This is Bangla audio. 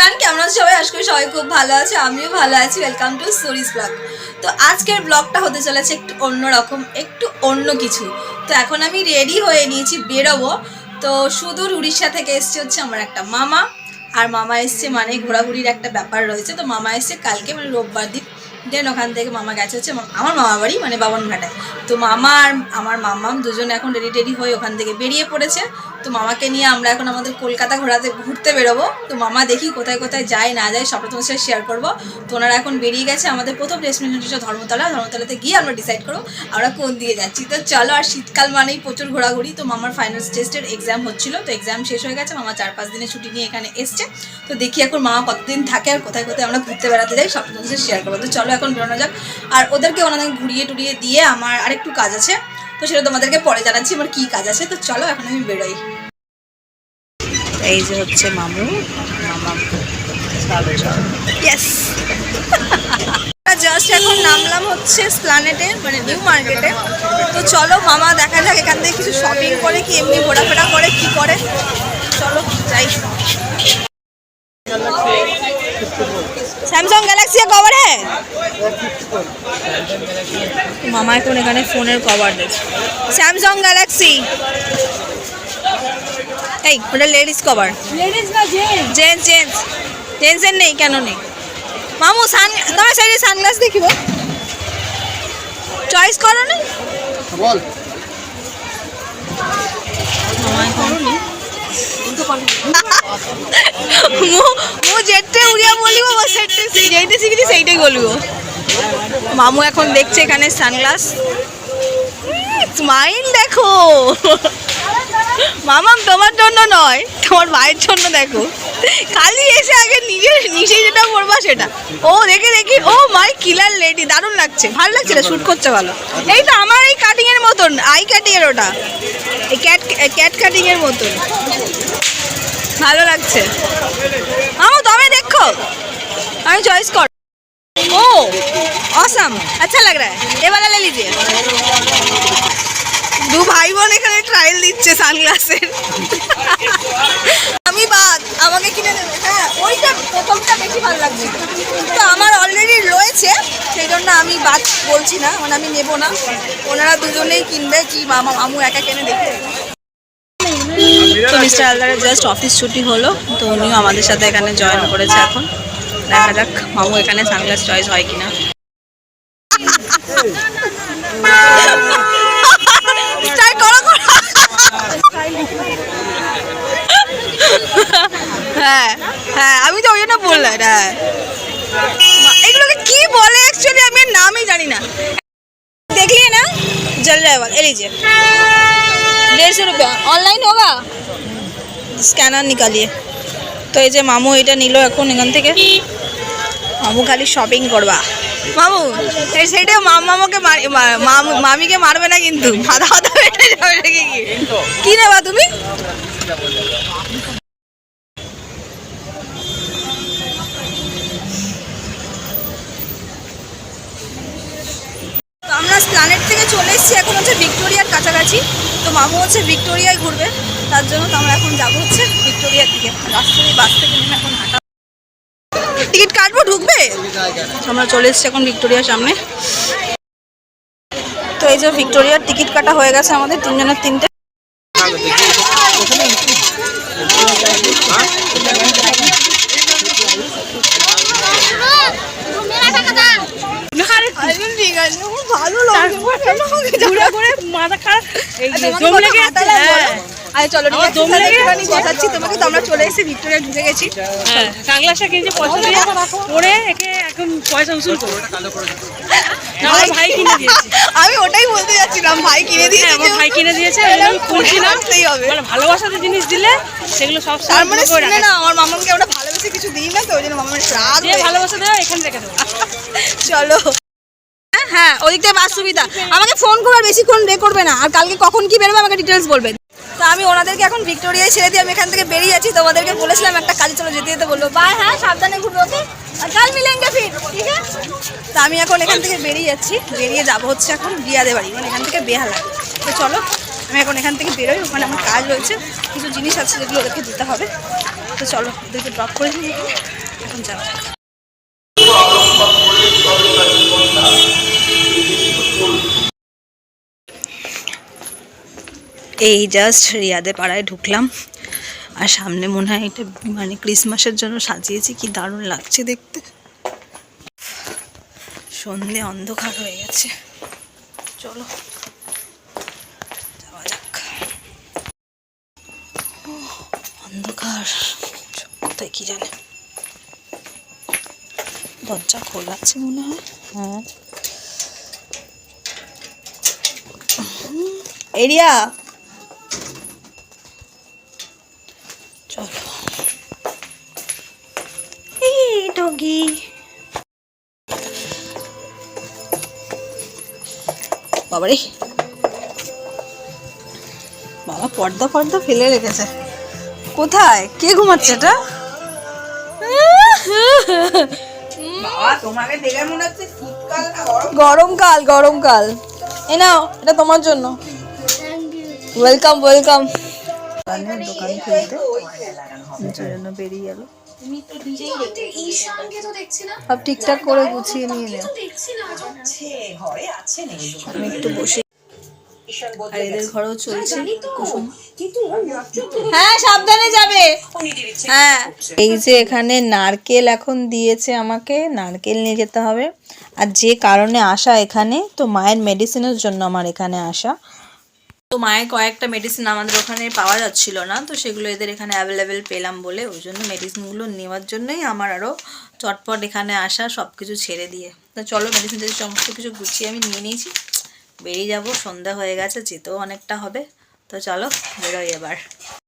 এভরিওয়ান কেমন আছো সবাই? আজকে সবাই খুব ভালো আছে, আমিও ভালো আছি। ওয়েলকাম টু স্টোরিজ ব্লগ তো আজকের ব্লগটা হতে চলেছে একটু অন্যরকম, একটু অন্য কিছু। তো এখন আমি রেডি হয়ে নিয়েছি বেরোবো। তো সুদূর উড়িষ্যা থেকে এসছে হচ্ছে আমার একটা মামা। আর মামা এসছে মানে ঘোরাঘুরির একটা ব্যাপার রয়েছে। তো মামা এসছে কালকে মানে রোববার দিন। দেন ওখান থেকে মামা গেছে হচ্ছে আমার মামা বাড়ি মানে বাবনঘাটায় তো মামা আর আমার মামাম দুজন এখন রেডি টেডি হয়ে ওখান থেকে বেরিয়ে পড়েছে। তো মামাকে নিয়ে আমরা এখন আমাদের কলকাতা ঘোরাতে ঘুরতে বেরোবো। তো মামা দেখি কোথায় কোথায় যায়, না যায়, সবটা তোমার সাথে শেয়ার করব। তো ওনারা এখন বেরিয়ে গেছে আমাদের প্রথম ডেস্টিনেশন হচ্ছে ধর্মতলা। ধর্মতলাতে গিয়ে আমরা ডিসাইড করব আমরা কোন দিয়ে যাচ্ছি। তো চলো, আর শীতকাল মানেই প্রচুর ঘোরাঘুরি। তো মামার ফাইনাল টেস্টের এক্সাম হচ্ছিল। তো এক্সাম শেষ হয়ে গেছে। মামা চার পাঁচ দিনের ছুটি নিয়ে এখানে এসছে। তো দেখি এখন মামা কতদিন থাকে আর কোথায় কোথায় আমরা ঘুরতে বেড়াতে যাই, সবটা তোমার সাথে শেয়ার করব। তো চলো এখন বেরোনো যাক। আর ওদেরকে ওনাদের ঘুরিয়ে টুরিয়ে দিয়ে আমার আরেকটু কাজ আছে। তো সেটা তোমাদেরকে পরে জানাচ্ছি আমার কী কাজ আছে। তো চলো, এখন আমি বেরোই। এই যে হচ্ছে মামু। মামা ইয়েস জাস্ট এখন নামলাম হচ্ছে স্প্লানেটে মানে নিউ মার্কেটে তো চলো, মামা দেখা যাক এখান থেকে কিছু শপিং করে কি এমনি ঘোরাফেরা করে, কি করে। চলো, যাই। স্যামসাং গ্যালাক্সি কভার মামা এখন এখানে ফোনের কভার দিচ্ছে স্যামসাং গ্যালাক্সি এই ওটা ladies cover. Gents gents gents জেন্টসের নেই কেন নেই? মামু সান তোমার সাইডে সানগ্লাস দেখিব? চয়েস করো না। বল। ମୁଁ উড়িয়া বলিব বা সেটে যেইটা শিখেছি সেইটাই বলব। মামু এখন দেখছে এখানে সানগ্লাস। স্মাইল দেখো। মামাম তোমার জন্য নয়, তোমার ভাইয়ের জন্য দেখো। খালি এসে আগে নিজে নিজে যেটা পড়বা সেটা। ও, দেখে, দেখি। ও মাই কিলার লেডি দারুণ লাগছে, ভালো লাগছে না? শ্যুট করছে ভালো। এই তো আমার এই কাটিং এর মতন আই কাটিং এর ওটা। এই ক্যাট ক্যাট কাটিং এর মতন। ভালো লাগছে। আমার তবে দেখো। আমি চয়েস কর। ও অসাম আচ্ছা লাগ রা এবার লে লিজিয়ে দু ভাই বোন এখানে ট্রায়াল দিচ্ছে সানগ্লাসের আমি বাদ, আমাকে কিনে দেবে। হ্যাঁ ওইটা প্রথমটা বেশি ভালো লাগছে। তো আমার অলরেডি রয়েছে, সেই জন্য আমি বাদ বলছি না মানে আমি নেব না। ওনারা দুজনেই কিনবে কি মামা, মামু একা কেনে দেখে। তো মিস্টার আলদারের জাস্ট অফিস ছুটি হলো তো উনিও আমাদের সাথে এখানে জয়েন করেছে এখন দেখা যাক মামু এখানে সানগ্লাস চয়েস হয় কিনা স্টাইল করো করো হ্যাঁ হ্যাঁ আমি তো ওই জন্য বললাম হ্যাঁ মা- এগুলোকে কি বলে অ্যাকচুয়ালি আমি এর নামই জানি না देखलिए ना जल रहा है वाला ये लीजिए डेढ़ सौ रुपया অনলাইন होगा স্ক্যানার নিকালিয়ে। তো এই যে মামু এটা নিল এখন এখান থেকে। মামু খালি শপিং করবা। মামু সেটা মাম মামাকে মামিকে মারবে না কিন্তু। বেটে যাবে কি নেবা তুমি তো আমরা প্ল্যানেট এসেছি এখন হচ্ছে ভিক্টোরিয়ার কাছাকাছি। তো মামু হচ্ছে ভিক্টোরিয়ায় ঘুরবে। তার জন্য তো আমরা এখন যাব হচ্ছে ভিক্টোরিয়ার দিকে। রাস্তায়, বাস থেকে নেমে এখন হাঁটা। টিকিট কাটবো, ঢুকবে? আমরা চলে এসেছি এখন ভিক্টোরিয়ার সামনে। তো এই যে ভিক্টোরিয়ার টিকিট কাটা হয়ে গেছে আমাদের তিনজনের তিনটে। আছে ভালো ঘুরে ঘুরে মাথা খারাপ। এই দম লেগে হাতালাম হ্যাঁ? আরে চলো ঠিক আমার আছে, দম লেগে একটুখানি তোমাকে তো আমরা চলে এসেছি ভিক্টোরিয়া ঢুকে গেছি। হ্যাঁ সাংলাসটা কিনছে পয়সা দিয়ে পরে একে এখন পয়সা উসুল করো। আমার ভাই কিনে দিয়েছে। আমি ওটাই বলতে যাচ্ছিলাম ভাই কিনে হ্যাঁ দিয়েছে আমার ভাই কিনে দিয়েছে আমি খুলছিলাম করতেই হবে। মানে ভালোবাসাতে জিনিস দিলে সেগুলো সব তার মানে শুনে না আমার মামাকে আমরা ভালোবেসে কিছু দিই না তো ওই জন্য মামার রাগ ভালোবাসা দেওয়া এখানে রেখে দেবো। চলো। হ্যাঁ, ওদিক থেকে বাস সুবিধা। আমাকে ফোন করবে বেশিক্ষণ রে করবে না। আর কালকে কখন কি বেরোবে আমাকে ডিটেলস বলবে। তো আমি ওনাদেরকে এখন ভিক্টোরিয়ায় ছেড়ে দিয়ে আমি এখান থেকে বেরিয়ে যাচ্ছি। তোমাদেরকে বলেছিলাম একটা কাজে চলো যেতে যেতে বলল বাই হ্যাঁ সাবধানে ঘুরবে ওকে? আর কাল মিলেঙ্গে ফির ঠিক আছে? তো আমি এখন এখান থেকে বেরিয়ে যাচ্ছি। বেরিয়ে যাব হচ্ছে এখন বিয়াদে বাড়ি মানে এখান থেকে বেহালা। তো চলো আমি এখন এখান থেকে বেরোই ওখানে আমার কাজ রয়েছে। কিছু জিনিস আছে যেগুলো ওদেরকে দিতে হবে। তো চলো ওদেরকে ড্রপ করে দিই। এখন যাওয়া এই জাস্ট রিয়াদে পাড়ায় ঢুকলাম। আর সামনে মনে হয় এটা মানে ক্রিসমাসের জন্য সাজিয়েছি কি দারুণ লাগছে দেখতে। সন্ধে অন্ধকার হয়ে গেছে। চলো যাওয়া যাক। অন্ধকার। কোথায় কি জানে। দরজা খোলা আছে মনে হয়। হ্যাঁ। এরিয়া! বাবারে। বাবা পর্দা পর্দা ফেলে রেখেছে। কোথায়? কে ঘুমাচ্ছে এটা? গরমকাল গরমকাল এ নাও এটা তোমার জন্য। ওয়েলকাম ওয়েলকাম দোকান খুলতে। বেরিয়ে গেল সব ঠিকঠাক করে গুছিয়ে নিয়ে নে ঘরে আছে আমি একটু বসে আর এদের ঘরেও চলছে কুসুম। হ্যাঁ সাবধানে যাবে। হ্যাঁ। এই যে এখানে নারকেল এখন দিয়েছে আমাকে নারকেল নিয়ে যেতে হবে। আর যে কারণে আসা এখানে তো মায়ের মেডিসিনের জন্য আমার এখানে আসা। তো মায়ের কয়েকটা মেডিসিন আমাদের ওখানে পাওয়া যাচ্ছিল না, তো সেগুলো এদের এখানে অ্যাভেলেবেল পেলাম বলে ওই জন্য মেডিসিনগুলো নেওয়ার জন্যই আমার আরও চটপট এখানে আসা সব কিছু ছেড়ে দিয়ে। তো চলো মেডিসিন সমস্ত কিছু গুছিয়ে আমি নিয়ে নিয়েছি, বেরিয়ে যাব, সন্ধ্যা হয়ে গেছে, যেতেও অনেকটা হবে। তো চলো বেরোই এবার।